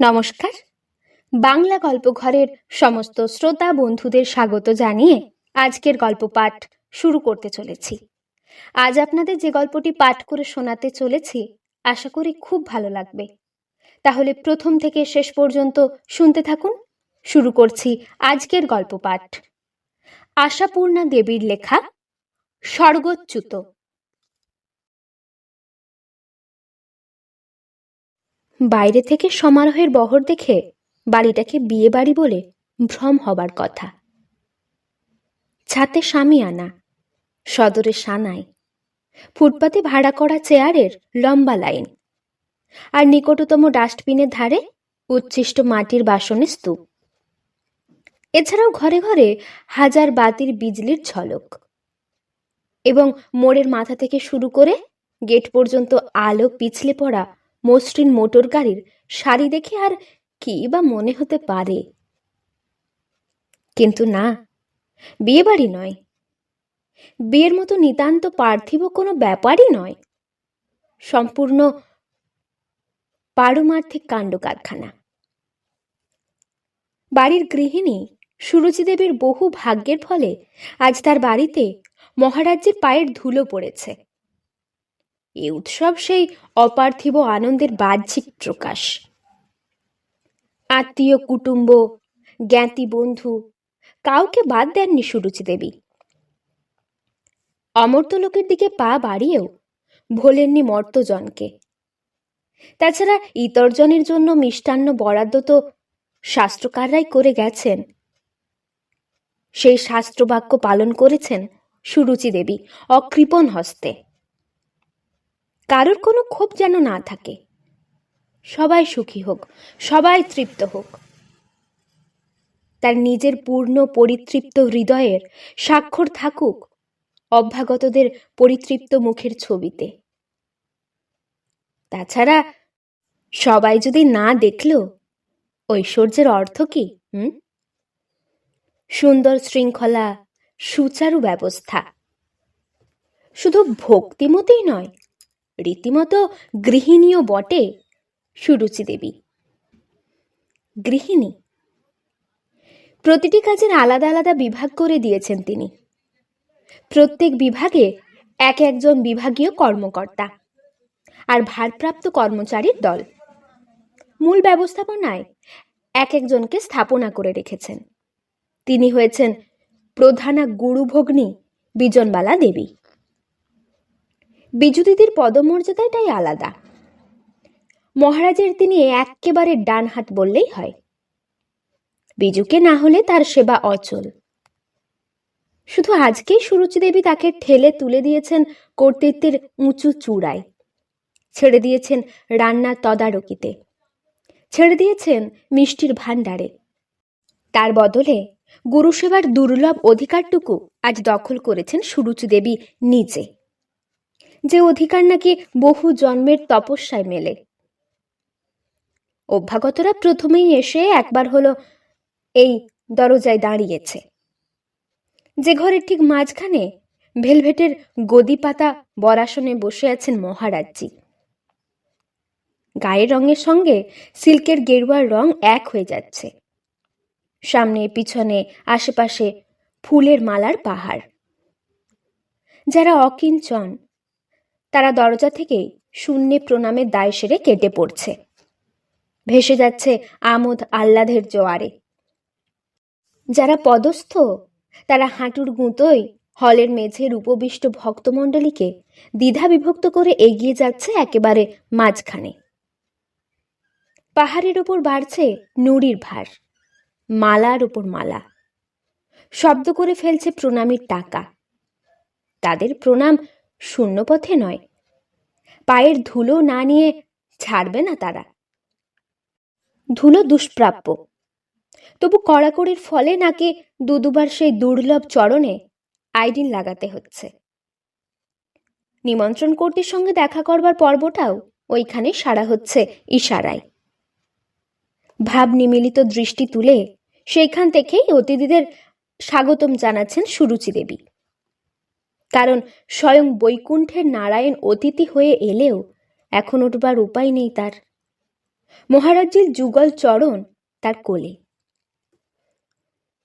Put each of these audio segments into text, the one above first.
নমস্কার। বাংলা গল্প ঘরের সমস্ত শ্রোতা বন্ধুদের স্বাগত জানিয়ে আজকের গল্প পাঠ শুরু করতে চলেছি। আজ আপনাদের যে গল্পটি পাঠ করে শোনাতে চলেছি, আশা করি খুব ভালো লাগবে। তাহলে প্রথম থেকে শেষ পর্যন্ত শুনতে থাকুন। শুরু করছি আজকের গল্প পাঠ। আশাপূর্ণা দেবীর লেখা, স্বর্গচ্যুত। বাইরে থেকে সমারোহের বহর দেখে বাড়িটাকে বিয়ে বাড়ি বলে ভ্রম হবার কথা। ছাতে স্বামী আনা, সদরে সানায় ফুটপাতে ভাড়া করা চেয়ারের লম্বা লাইন, আর নিকটতম ডাস্টবিনের ধারে উচ্ছিষ্ট মাটির বাসনে স্তূপ। এছাড়াও ঘরে ঘরে হাজার বাতির বিজলির ঝলক এবং মোড়ের মাথা থেকে শুরু করে গেট পর্যন্ত আলো পিছলে পড়া মসৃণ মোটর গাড়ির সারি দেখে আর কি বা মনে হতে পারে। কিন্তু না বিয়ে বাড়ি নয়। বিয়ের মতো নিতান্ত পার্থিব কোনো ব্যাপারই নয়। সম্পূর্ণ পারমার্থিক কাণ্ড কারখানা। বাড়ির গৃহিণী সুরুচি দেবীর বহু ভাগ্যের ফলে আজ তার বাড়িতে মহারাজ্যের পায়ের ধুলো পড়েছে। এ উৎসব সেই অপার্থিব আনন্দের বাহ্যিক প্রকাশ। আত্মীয়, কুটুম্ব, জ্ঞাতি বন্ধু, কাউকে বাদ দেননি সুরুচি দেবী। অমর্ত লোকের দিকে পা বাড়িয়েও ভোলেননি মর্তজনকে। তাছাড়া ইতরজনের জন্য মিষ্টান্ন বরাদ্দ তো শাস্ত্রকাররাই করে গেছেন। সেই শাস্ত্রবাক্য পালন করেছেন সুরুচি দেবী অকৃপণ হস্তে। কারোর কোনো ক্ষোভ যেন না থাকে। সবাই সুখী হোক, সবাই তৃপ্ত হোক। তার নিজের পূর্ণ পরিতৃপ্ত হৃদয়ের স্বাক্ষর থাকুক অভ্যাগতদের পরিতৃপ্ত মুখের ছবিতে। তাছাড়া সবাই যদি না দেখল, ঐশ্বর্যের অর্থ কি, হুম? সুন্দর শৃঙ্খলা, সুচারু ব্যবস্থা। শুধু ভক্তিমতেই নয় রীতিমতো গৃহিণীও বটে সুরুচি দেবী। গৃহিণী। প্রতিটি কাজের আলাদা আলাদা বিভাগ করে দিয়েছেন তিনি। প্রত্যেক বিভাগে এক একজন বিভাগীয় কর্মকর্তা আর ভারপ্রাপ্ত কর্মচারীর দল। মূল ব্যবস্থাপনায় এক একজনকে স্থাপনা করে রেখেছেন। তিনি হয়েছেন প্রধানা গুরুভগ্নী বিজনবালা দেবী। বিজু দিদির পদমর্যাদাটাই আলাদা। মহারাজের তিনি একেবারে ডান হাত বললেই হয়। বিজুকে না হলে তার সেবা অচল। শুধু আজকেই সুরুচি দেবী তাকে ঠেলে তুলে দিয়েছেন কর্তৃত্বের উঁচু চূড়ায়। ছেড়ে দিয়েছেন রান্নার তদারকিতে। ছেড়ে দিয়েছেন মিষ্টির ভাণ্ডারে। তার বদলে গুরুসেবার দুর্লভ অধিকারটুকু আজ দখল করেছেন সুরুচি দেবী নিজে। যে অধিকার নাকি বহু জন্মের তপস্যায় মেলে। অভ্যাগতরা প্রথমেই এসে একবার হলো এই দরজায় দাঁড়িয়েছে। যে ঘরের ঠিক মাঝখানে ভেলভেটের গদি পাতা বরাসনে বসে আছেন মহারাজজি। গায়ের রঙের সঙ্গে সিল্কের গেরুয়ার রং এক হয়ে যাচ্ছে। সামনে পিছনে আশেপাশে ফুলের মালার পাহাড়। যারা অকিঞ্চন তারা দরজা থেকেই শূন্যে প্রণামের দায় সেরে কেটে পড়ছে। ভেসে যাচ্ছে আমোদ আহ্লাদের জোয়ারে। যারা পদস্থ, তারা হাঁটুর গুঁতোই হলের মেঝের উপবিষ্ট ভক্তমণ্ডলীকে দ্বিধা বিভক্ত করে এগিয়ে যাচ্ছে একেবারে মাঝখানে। পাহাড়ের ওপর বাড়ছে নুড়ির ভার, মালার ওপর মালা। শব্দ করে ফেলছে প্রণামীর টাকা। তাদের প্রণাম শূন্য পথে নয় পায়ের ধুলো না নিয়ে ছাড়বে না তারা। ধুলো দুষ্প্রাপ্য। তবু কড়াকড়ির ফলে নাকি দু দুবার সেই দুর্লভ চরণে আইডিন লাগাতে হচ্ছে। নিমন্ত্রণ কর্তীর সঙ্গে দেখা করবার পর্বটাও ওইখানে সারা হচ্ছে ইশারায়। ভাব নিমিলিত দৃষ্টি তুলে সেইখান থেকেই অতিথিদের স্বাগতম জানাচ্ছেন সুরুচি দেবী কারণ স্বয়ং বৈকুণ্ঠের নারায়ণ অতিথি হয়ে এলেও এখন উঠবার উপায় নেই তার। মহারাজ্যের যুগল চরণ তার কোলে।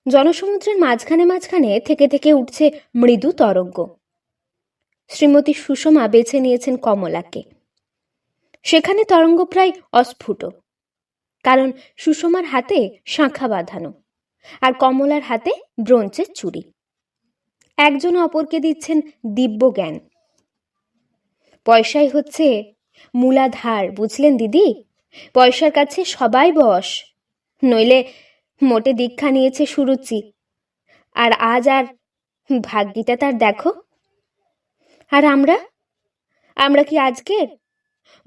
জনসমুদ্রের মাঝখানে মাঝখানে থেকে থেকে উঠছে মৃদু তরঙ্গ। শ্রীমতী সুষমা বেছে নিয়েছেন কমলাকে। সেখানে তরঙ্গ প্রায় অস্ফুট, কারণ সুষমার হাতে শাঁখা বাঁধানো আর কমলার হাতে ব্রোঞ্চের চুড়ি। একজন অপরকে দিচ্ছেন দিব্য জ্ঞান। পয়সাই হচ্ছে মূলাধার, বুঝলেন দিদি? পয়সার কাছে সবাই বস নইলে মোটে দীক্ষা নিয়েছে সুরুচি। আর আজ আর ভাগ্যিটা তার দেখো। আর আমরা? আমরা কি আজকের?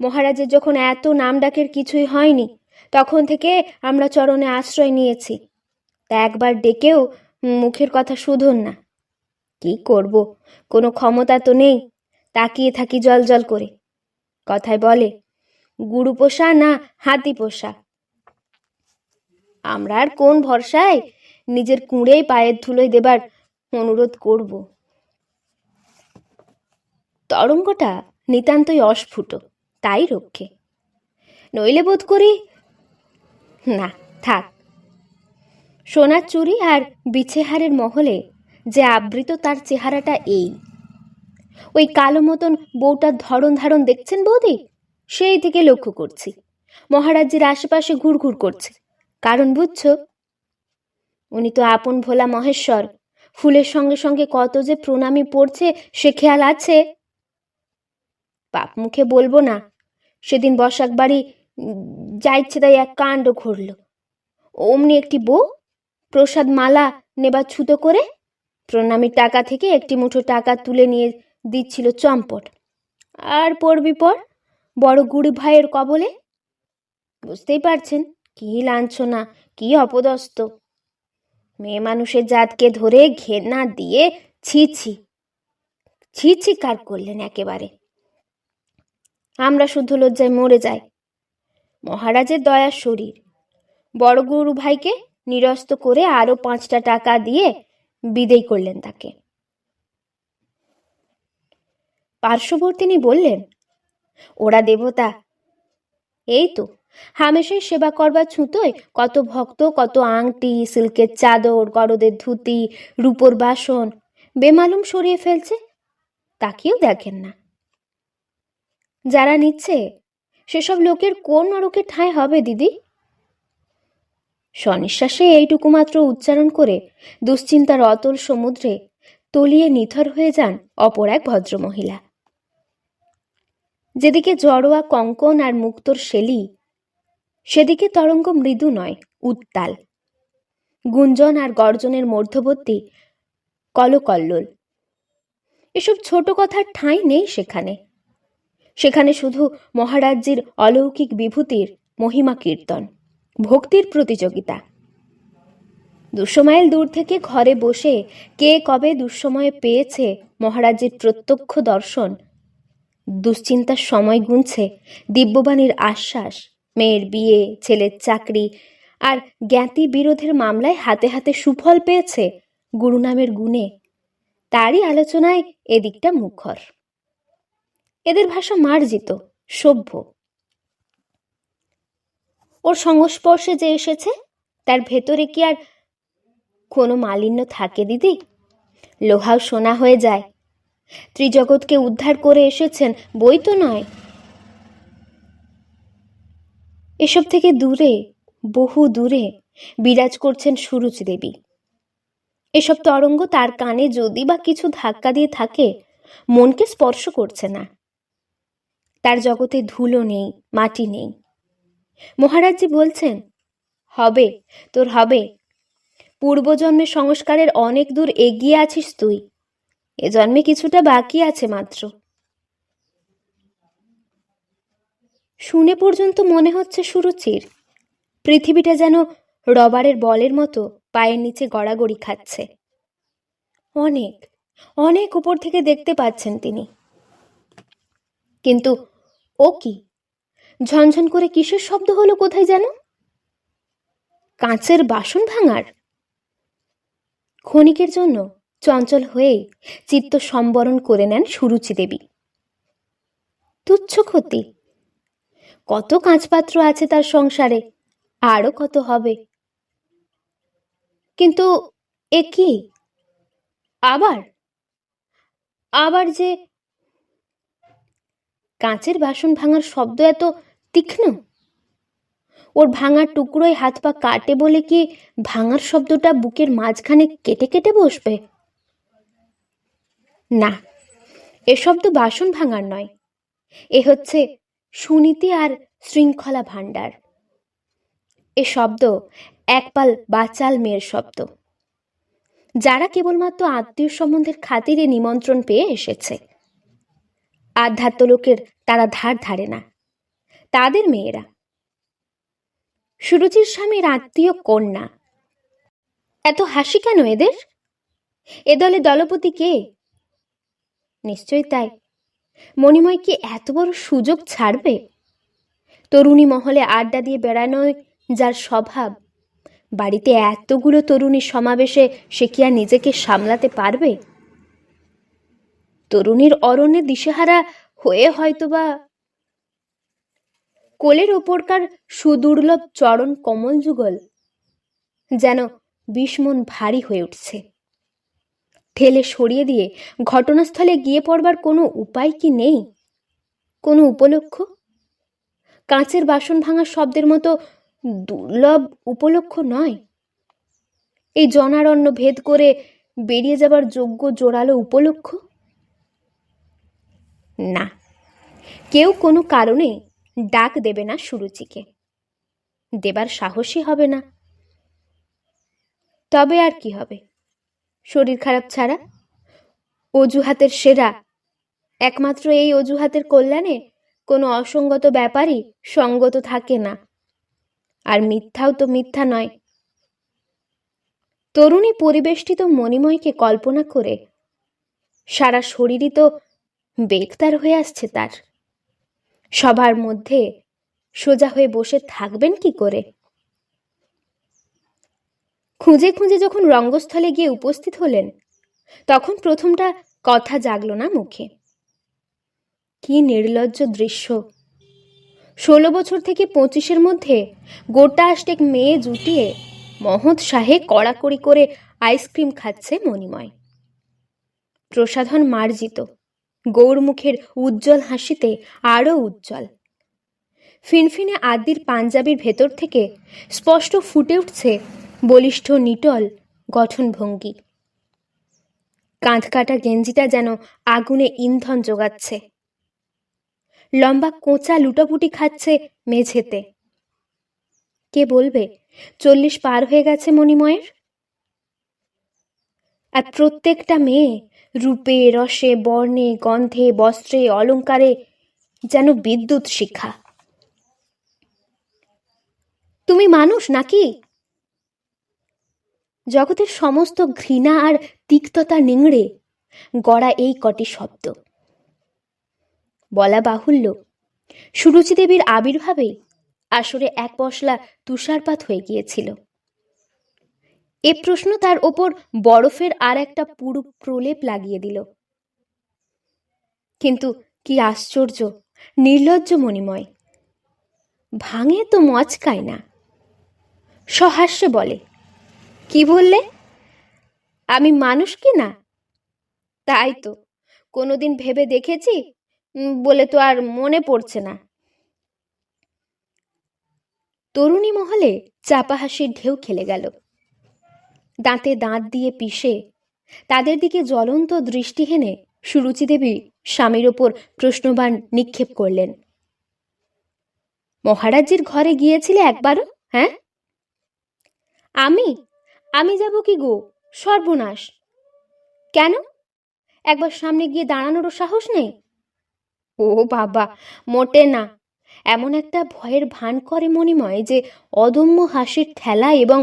মহারাজের যখন এত নাম ডাকের কিছুই হয়নি, তখন থেকে আমরা চরণে আশ্রয় নিয়েছি। তা একবার ডেকেও মুখের কথা শুধন না। কি করব? কোনো ক্ষমতা তো নেই। তাকিয়ে থাকি জল জল করে। কথায় বলে, গুরু পোষা না হাতি পোষা? আমরা আর কোন ভরসায় নিজের কুঁড়েই পায়ের ধুলোয় দেবার অনুরোধ করব? তরঙ্গটা নিতান্তই অস্ফুট, তাই রক্ষে। নইলে বোধ করি, না, থাক। সোনার চুরি আর বিছেহারের মহলে যে আবৃত তার চেহারাটা এই। ওই কালো মতন বউটার ধরন ধারণ দেখছেন বৌদি? সেই থেকে লক্ষ্য করছি। মহারাজ্যের আশেপাশে ঘুরঘুর করছে। কারণ বুঝছ, উনি তো আপন ভোলা মহেশ্বর। ফুলের সঙ্গে সঙ্গে কত যে প্রণামী পড়ছে, সে খেয়াল আছে? পাপ মুখে বলব না। সেদিন বসাক বাড়ি যা ইচ্ছে তাই এক কাণ্ড ঘটল। অমনি একটি বউ প্রসাদ মালা নেবার ছুতো করে প্রণামীর টাকা থেকে একটি মুঠো টাকা তুলে নিয়ে দিচ্ছিল চম্পট। আর পড়বি পর, বড় গুড়ি ভাইয়ের কবলে? বুঝতেই পারছেন, কি লাঞ্ছনা, কি অপদস্ত মেয়ে মানুষের জাতকে ধরে ঘেন্না দিয়ে ছি ছি ছি ছি কার করলেন একেবারে? আমরা শুধু লজ্জায় মরে যাই। মহারাজের দয়ার শরীর। বড় গুরু ভাইকে নিরস্ত করে আরও পাঁচটা টাকা দিয়ে বিদেয় করলেন তাকে। পার্শ্ববর্তিনী বললেন, ওরা দেবতা, এই তো, হামেশাই সেবা করবার ছুতোয় কত ভক্ত, কত আংটি, সিল্কের চাদর, গরদের ধুতি, রূপোর বাসন, বেমালুম সরিয়ে ফেলছে, তাকেও দেখেন না। যারা নিচ্ছে, সেসব লোকের কোন নরকের ঠাঁই হবে দিদি? স্বনিশ্বাসে এইটুকু মাত্র উচ্চারণ করে দুশ্চিন্তার অতল সমুদ্রে তলিয়ে নিথর হয়ে যান অপর এক ভদ্রমহিলা। যেদিকে জড়োয়া কঙ্কন আর মুক্তোর শেলি সেদিকে তরঙ্গ মৃদু নয়, উত্তাল। গুঞ্জন আর গর্জনের মধ্যবর্তী কলকল্লোল। এসব ছোট কথার ঠাঁই নেই সেখানে। সেখানে শুধু মহারাজ্যের অলৌকিক বিভূতির মহিমা কীর্তন। ভক্তির প্রতিযোগিতা। দুশো মাইল দূর থেকে ঘরে বসে কে কবে দুঃসময়ে পেয়েছে মহারাজের প্রত্যক্ষ দর্শন? দুশ্চিন্তার সময় গুনছে দিব্যবাণীর আশ্বাস, মেয়ের বিয়ে, ছেলের চাকরি, আর জ্ঞাতি বিরোধের মামলায় হাতে হাতে সুফল পেয়েছে গুরুনামের গুণে। তারই আলোচনায় এদিকটা মুখর। এদের ভাষা মার্জিত, সভ্য। ওর সংস্পর্শে যে এসেছে, তার ভেতরে কি আর কোনো মালিন্য থাকে দিদি? লোহাও সোনা হয়ে যায়। ত্রিজগৎকে উদ্ধার করে এসেছেন বই তো নয়। এসব থেকে দূরে, বহু দূরে বিরাজ করছেন সুরুচ দেবী। এসব তরঙ্গ তার কানে যদি বা কিছু ধাক্কা দিয়ে থাকে, মনকে স্পর্শ করছে না। তার জগতে ধুলো নেই, মাটি নেই। মহারাজজি বলছেন, হবে, তোর হবে। পূর্বজন্মের সংস্কারের অনেক দূর এগিয়ে আছিস তুই। এ জন্মে কিছুটা বাকি আছে মাত্র। শুনে পর্যন্ত মনে হচ্ছে সুরুচির। পৃথিবীটা যেন রবারের বলের মতো পায়ের নিচে গড়াগড়ি খাচ্ছে। অনেক অনেক উপর থেকে দেখতে পাচ্ছেন তিনি। কিন্তু ও কি ঝনঝন করে কিসের শব্দ হলো কোথায় যেন? কাঁচের বাসন ভাঙার। ক্ষণিকের জন্য চঞ্চল হয়েই চিত্ত সম্বরণ করে নেন সুরুচি দেবী। তুচ্ছ ক্ষতি। কত কাঁচপাত্র আছে তার সংসারে আরও কত হবে। কিন্তু এ কি? আবার? আবার যে কাঁচের বাসন ভাঙার শব্দ এত তীক্ষ্ণ? ওর ভাঙার টুকরোয় হাত পা কাটে বলে কি ভাঙার শব্দটা বুকের মাঝখানে কেটে কেটে বসবে? না, এ শব্দ বাসন ভাঙার নয়। এ হচ্ছে সুনীতি আর শৃঙ্খলা ভাণ্ডার। এ শব্দ একপাল বাচাল মেয়ের শব্দ। যারা কেবলমাত্র আত্মীয় সম্বন্ধের খাতিরে নিমন্ত্রণ পেয়ে এসেছে। আধ্যাত্ম লোকের তারা ধার ধারে না। তাদের মেয়েরা। সুরুচির স্বামীর আত্মীয় কন্যা। এত হাসি কেন এদের? এ দলে দলপতি কে? নিশ্চয়ই তাই। মণিময় কি এত বড় সুযোগ ছাড়বে? তরুণী মহলে আড্ডা দিয়ে বেড়ানোয় যার স্বভাব, বাড়িতে এতগুলো তরুণী সমাবেশে সে কি আর নিজেকে সামলাতে পারবে? তরুণীর অরণ্যে দিশেহারা হয়ে হয়তোবা কোলের ওপরকার সুদুর্লভ চরণ কমল যুগল যেন বিস্মন ভারী হয়ে উঠছে। ঠেলে সরিয়ে দিয়ে ঘটনাস্থলে গিয়ে পড়বার কোনো উপায় কি নেই? কোনো উপলক্ষ? কাঁচের বাসন ভাঙা শব্দের মতো দুর্লভ উপলক্ষ নয়। এই জনারণ্য ভেদ করে বেরিয়ে যাবার যোগ্য জোরালো উপলক্ষ? না, কেউ কোনো কারণে ডাক দেবে না সুরুচিকে। দেবার সাহসই হবে না। তবে আর কি হবে? শরীর খারাপ ছাড়া? অজুহাতের সেরা? একমাত্র এই অজুহাতের কল্যাণে কোনো অসঙ্গত ব্যাপারই সঙ্গত থাকে না। আর মিথ্যাও তো মিথ্যা নয়। তরুণী পরিবেষ্টিত মণিময়কে কল্পনা করে সারা শরীরই তো বেগতার হয়ে আসছে তার। সবার মধ্যে সোজা হয়ে বসে থাকবেন কি করে? খুঁজে খুঁজে যখন রঙ্গস্থলে গিয়ে উপস্থিত হলেন, তখন প্রথমটা কথা জাগলো না মুখে। কি নির্লজ্জ দৃশ্য! ষোলো বছর থেকে পঁচিশের মধ্যে গোটা আষ্টেক মেয়ে জুটিয়ে মহৎ শাহে কড়াকড়ি করে আইসক্রিম খাচ্ছে মণিময়। প্রসাধন মার্জিত। গৌরমুখের উজ্জ্বল হাসিতে আরও উজ্জ্বল। ফিনফিনে আদির পাঞ্জাবির ভেতর থেকে স্পষ্ট ফুটে উঠছে বলিষ্ঠ নিটল গঠনভঙ্গি। কাঁধ কাটা গেঞ্জিটা যেন আগুনে ইন্ধন যোগাচ্ছে লম্বা কোঁচা লুটাপুটি খাচ্ছে মেঝেতে। কে বলবে, চল্লিশ পার হয়ে গেছে মণিময়ের? আর প্রত্যেকটা মেয়ে রূপে, রসে, বর্ণে, গন্ধে, বস্ত্রে, অলঙ্কারে যেন বিদ্যুৎ শিখা। তুমি মানুষ নাকি? জগতের সমস্ত ঘৃণা আর তিক্ততা নিংড়ে গড়া এই কটি শব্দ। বলা বাহুল্য। সুরুচি দেবীর আবির্ভাবেই আসরে এক পশলা তুষারপাত হয়ে গিয়েছিল। এ প্রশ্ন তার ওপর বরফের আর একটা পুরু প্রলেপ লাগিয়ে দিল। কিন্তু কি আশ্চর্য, নির্লজ্জ মণিময়। ভাঙে তো মচকায় না। সহাস্যে বলে, কি বললে? আমি মানুষ কি না? তাই তো, কোনোদিন ভেবে দেখেছি বলে তো আর মনে পড়ছে না। তরুণী মহলে চাপা হাসির ঢেউ খেলে গেল। দাঁতে দাঁত দিয়ে পিষে। তাদের দিকে জ্বলন্ত দৃষ্টি হেনে সুরুচি দেবী স্বামীর ওপর প্রশ্নবান নিক্ষেপ করলেন। মহারাজজির ঘরে গিয়েছিলে একবারও হ্যাঁ? আমি আমি যাব কি গো? সর্বনাশ। কেন? একবার সামনে গিয়ে দাঁড়ানোরও সাহস নেই? ও বাবা, মোটে না। এমন একটা ভয়ের ভান করে মণিময় যে অদম্য হাসির ঠেলা এবং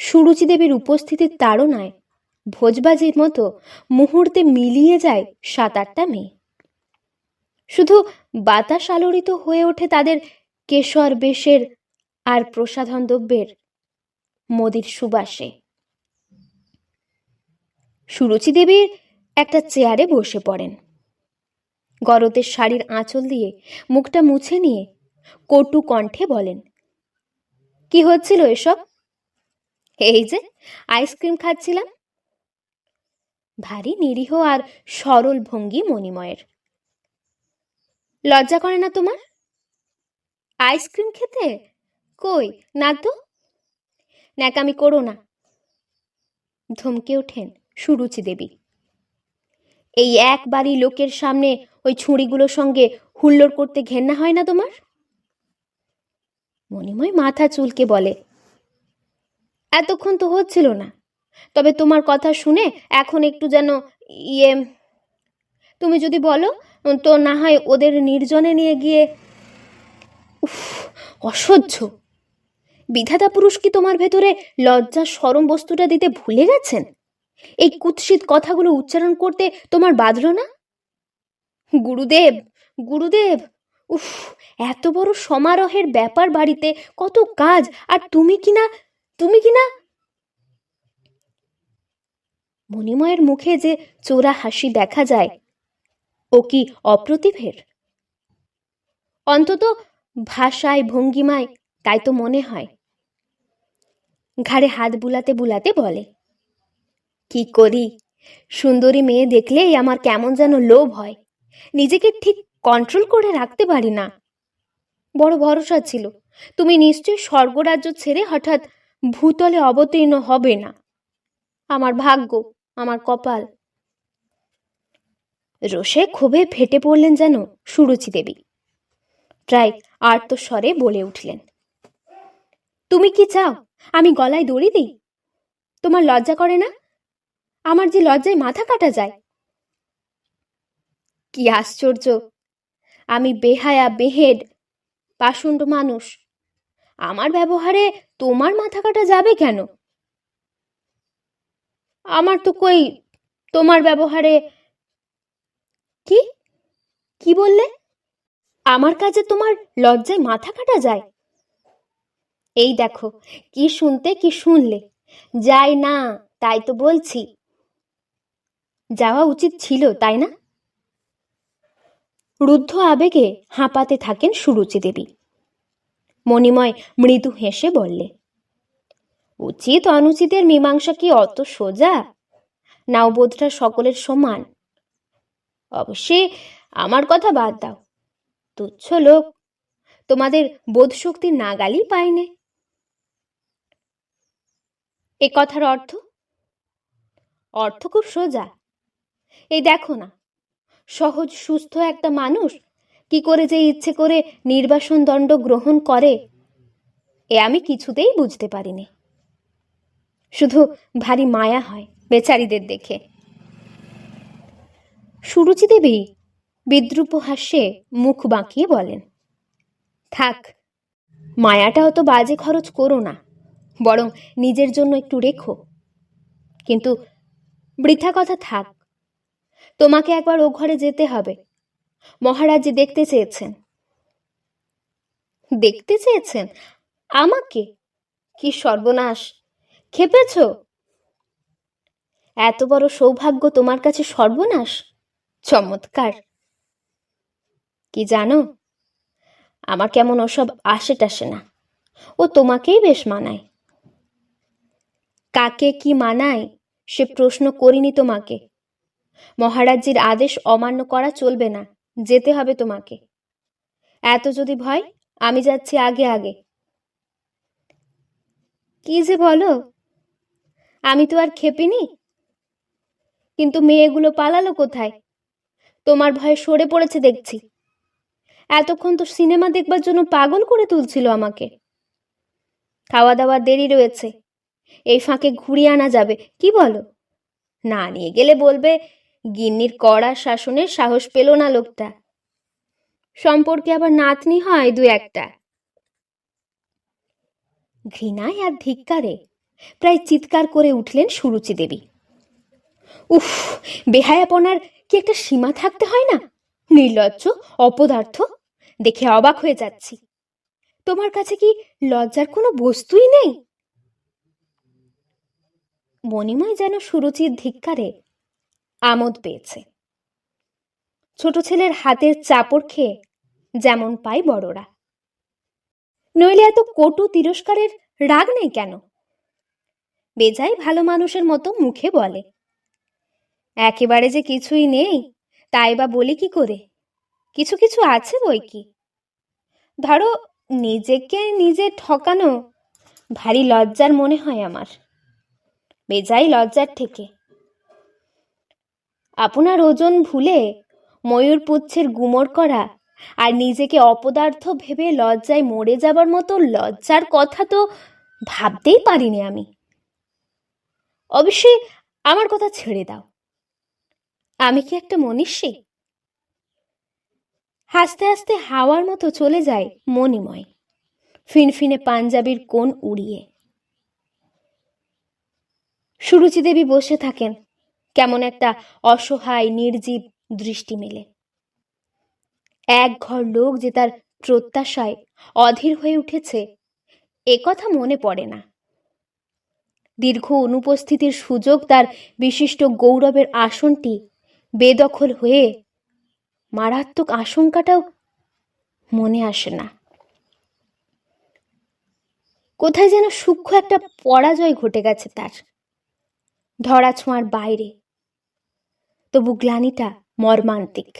সুরুচি দেবীর উপস্থিতির তাড়নায় ভোজবাজির মতো মুহূর্তে মিলিয়ে যায় সাত আটটা মেয়ে। শুধু বাতাস আলোড়িত হয়ে ওঠে তাদের কেশর বেশের আর প্রসাধন দ্রব্যের মোদির সুবাসে। সুরুচি দেবীর একটা চেয়ারে বসে পড়েন। গরতের শাড়ির আঁচল দিয়ে মুখটা মুছে নিয়ে কটু কণ্ঠে বলেন, কি হচ্ছিল এসব? এই যে আইসক্রিম খাচ্ছিলাম। ভারী, নিরীহ আর সরল ভঙ্গি মণিময়ের। লজ্জা করে না তোমার? আইসক্রিম খেতে? কই? না তো? ন্যাকামি করো না। ধমকে ওঠেন সুরুচি দেবী। এই একবারই লোকের সামনে ওই ছুঁড়িগুলোর সঙ্গে হুল্লোড় করতে ঘেন্না হয় না তোমার? মণিময় মাথা চুলকে বলে এতক্ষণ তো হচ্ছিল না। তবে তোমার কথা শুনে এখন একটু যেন ইয়ে তুমি যদি বলো, তো না হয় ওদের নির্জনে নিয়ে গিয়ে, উফ, অসহ্য। বিধাতা পুরুষ কি তোমার ভেতরে লজ্জা সরম বস্তুটা দিতে ভুলে গেছেন? এই কুৎসিত কথাগুলো উচ্চারণ করতে তোমার বাধল না? গুরুদেব গুরুদেব, উফ, এত বড় সমারোহের ব্যাপার বাড়িতে কত কাজ, আর তুমি কিনা তুমি কিনা মণিময়ের মুখে যে চোরা হাসি দেখা যায়, ও কি অপ্রতিভের? অন্তত ভাষায়, ভঙ্গিমায় তাই তো মনে হয়। ঘাড়ে হাত বুলাতে বুলাতে বলে, কি করি? সুন্দরী মেয়ে দেখলেই আমার কেমন যেন লোভ হয়। নিজেকে ঠিক কন্ট্রোল করে রাখতে পারি না। বড় ভরসা ছিল। তুমি নিশ্চয়ই স্বর্গরাজ্য ছেড়ে হঠাৎ ভূতলে অবতীর্ণ হবে না। আমার ভাগ্য, আমার কপাল। রোষে ক্ষোভে ফেটে পড়লেন যেন সুরুচি দেবী। প্রায় আর্তস্বরে বলে উঠলেন, তুমি কি চাও? আমি গলায় দড়ি দিই? তোমার লজ্জা করে না? আমার যে লজ্জায় মাথা কাটা যায়? কি আশ্চর্য! আমি বেহায়া, বেহেড, পাষণ্ড মানুষ। আমার ব্যবহারে তোমার মাথা কাটা যাবে কেন? আমার তো কই তোমার ব্যবহারে কি? কি বললে? আমার কাছে তোমার লজ্জায় মাথা কাটা যায়? এই দেখো, কি শুনতে কি শুনলে? যাই না, তাই তো বলছি। যাওয়া উচিত ছিল, তাই না? রুদ্ধ আবেগে হাঁপাতে থাকেন সুরুচি দেবী মণিময় মৃদু হেসে বললে, উচিত অনুচিতের মীমাংসা কি অত সোজা? নাওবোধটা সকলের সমান। অবশ্যই আমার কথা বাদ দাও। তুচ্ছ লোক, তোমাদের বোধশক্তি নাগালই পায়নে এ কথার অর্থ? অর্থ খুব সোজা। এই দেখো না, সহজ সুস্থ একটা মানুষ কি করে যে ইচ্ছে করে নির্বাসন দণ্ড গ্রহণ করে, এ আমি কিছুতেই বুঝতে পারিনি। শুধু ভারী মায়া হয় বেচারিদের দেখে। সুরুচি দেবী বিদ্রুপ হাস্যে মুখ বাঁকিয়ে বলেন, থাক, মায়াটা অত বাজে খরচ করো না, বরং নিজের জন্য একটু রেখো। কিন্তু বৃথা কথা থাক, তোমাকে একবার ও ঘরে যেতে হবে। মহারাজ দেখতে চেয়েছেন। দেখতে চেয়েছেন? আমাকে? কি সর্বনাশ! খেপেছ? এত বড় সৌভাগ্য তোমার কাছে সর্বনাশ? চমৎকার! কি জানো? আমার কেমন ওসব আসে টাসে না। ও তোমাকেই বেশ মানায়। কাকে কি মানায় সে প্রশ্ন করিনি তোমাকে। মহারাজ্যের আদেশ অমান্য করা চলবে না। যেতে হবে তোমাকে। এত যদি ভয়, আমি যাচ্ছি আগে আগে। কি যে বলো, আমি তো আর খেপিনি। কিন্তু মেয়েগুলো পালালো কোথায়? তোমার ভয়ে সরে পড়েছে দেখছি। এতক্ষণ তো সিনেমা দেখবার জন্য পাগল করে তুলছিল আমাকে। খাওয়া দাওয়া দেরি রয়েছে। এই ফাঁকে ঘুরিয়ে আনা যাবে, কি বলো? না নিয়ে গেলে বলবে গিন্নির কড়া শাসনের সাহস পেল না লোকটা। সম্পর্কে আবার নাতনি হয় দু একটা। ঘৃণায় আর ধিক্কারে প্রায় চিৎকার করে উঠলেন সুরুচি দেবী। উফ, বেহায়াপনার কি একটা সীমা থাকতে হয় না? নির্লজ্জ, অপদার্থ, দেখে অবাক হয়ে যাচ্ছি। তোমার কাছে কি লজ্জার কোনো বস্তুই নেই? মণিময় যেন সুরুচির ধিক্কারে আমোদ পেয়েছে। ছোট ছেলের হাতের চাপড় খেয়ে যেমন পায় বড়রা। নইলে এত কটু তিরস্কারের রাগ নেই কেন? বেজায় ভালো মানুষের মতো মুখে বলে। একেবারে যে কিছুই নেই, তাই বা বলি কি করে? কিছু কিছু আছে বই কি? ধরো, নিজেকে নিজে ঠকানো ভারী লজ্জার মনে হয় আমার। বেজাই লজ্জার থেকে। আপনার ওজন ভুলে ময়ূর পুচ্ছের গুমর করা আর নিজেকে অপদার্থ ভেবে লজ্জায় মরে যাবার মতো লজ্জার কথা তো ভাবতেই পারিনি আমি। অবশ্যই আমার কথা ছেড়ে দাও। আমি কি একটা মনীষী? হাসতে হাসতে হাওয়ার মতো চলে যায় মণিময়। ফিনফিনে পাঞ্জাবির কোণ উড়িয়ে। সুরুচি দেবী বসে থাকেন। কেমন একটা অসহায়, নির্জীব দৃষ্টি মেলে। এক ঘর লোক যে তার প্রত্যাশায় অধীর হয়ে উঠেছে, এ কথা মনে পড়ে না। দীর্ঘ অনুপস্থিতির সুযোগ তার বিশিষ্ট গৌরবের আসনটি বেদখল হয়ে মারাত্মক আশঙ্কাটাও মনে আসে না। কোথায় যেন সূক্ষ্ম একটা পরাজয় ঘটে গেছে তার। ধরা ছোঁয়ার বাইরে তবু গ্লানিটা মর্মান্তিক।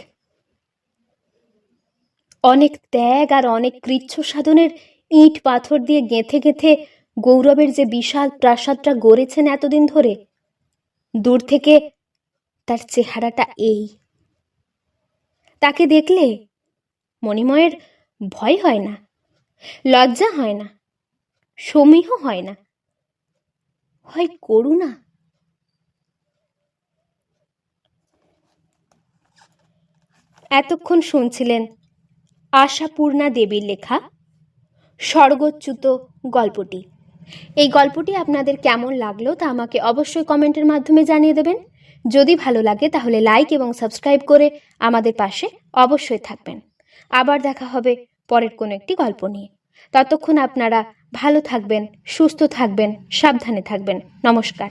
অনেক ত্যাগ আর অনেক কৃচ্ছ সাধনের ইট পাথর দিয়ে গেঁথে গেঁথে গৌরবের যে বিশাল প্রাসাদটা গড়েছেন এতদিন ধরে, দূর থেকে তার চেহারাটা এই। তাকে দেখলে মণিময়ের ভয় হয় না, লজ্জা হয় না, সমীহ হয় না। হয় করুণা। এতক্ষণ শুনছিলেন আশাপূর্ণা দেবীর লেখা স্বর্গচ্যুত গল্পটি। এই গল্পটি আপনাদের কেমন লাগল তা আমাকে অবশ্যই কমেন্টের মাধ্যমে জানিয়ে দেবেন। যদি ভালো লাগে তাহলে লাইক এবং সাবস্ক্রাইব করে আমাদের পাশে অবশ্যই থাকবেন। আবার দেখা হবে পরের কোনো একটি গল্প নিয়ে। ততক্ষণ আপনারা ভালো থাকবেন, সুস্থ থাকবেন, সাবধানে থাকবেন। নমস্কার।